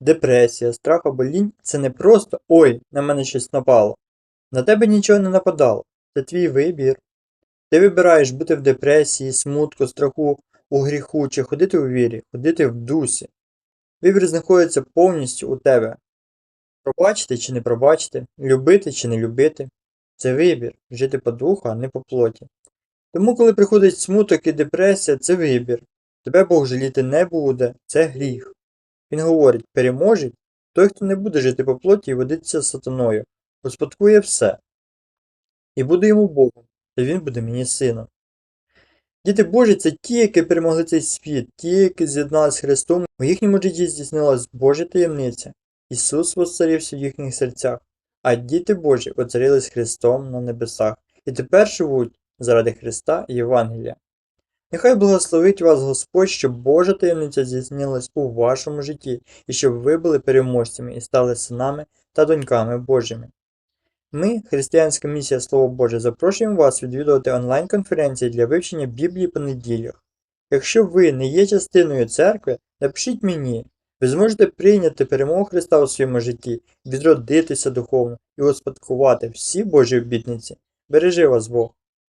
Депресія, страх або лінь це не просто ой, на мене щось напало. На тебе нічого не нападало. Це твій вибір. Ти вибираєш бути в депресії, смутку, страху, у гріху чи ходити у вірі, ходити в дусі. Вибір знаходиться повністю у тебе. Пробачити чи не пробачити, любити чи не любити. Це вибір жити по духу, а не по плоті. Тому, коли приходить смуток і депресія, це вибір. Тебе Бог жаліти не буде, це гріх. Він говорить, переможе той, хто не буде жити по плоті і водитися з сатаною, успадкує все. І буде йому Богом, і він буде мені сином. Діти Божі це ті, які перемогли цей світ, ті, які з'єдналися з Христом, у їхньому житті здійснилась Божа таємниця. Ісус воцарився в їхніх серцях, а діти Божі оцарились Христом на небесах і тепер живуть заради Христа і Євангелія. Нехай благословить вас Господь, щоб Божа таємниця здійснилась у вашому житті, і щоб ви були переможцями і стали синами та доньками Божими. Ми, Християнська місія Слово Боже, запрошуємо вас відвідувати онлайн-конференції для вивчення Біблії по неділях. Якщо ви не є частиною церкви, напишіть мені. Ви зможете прийняти перемогу Христа у своєму житті, відродитися духовно і успадкувати всі Божі обітниці. Бережи вас Бог!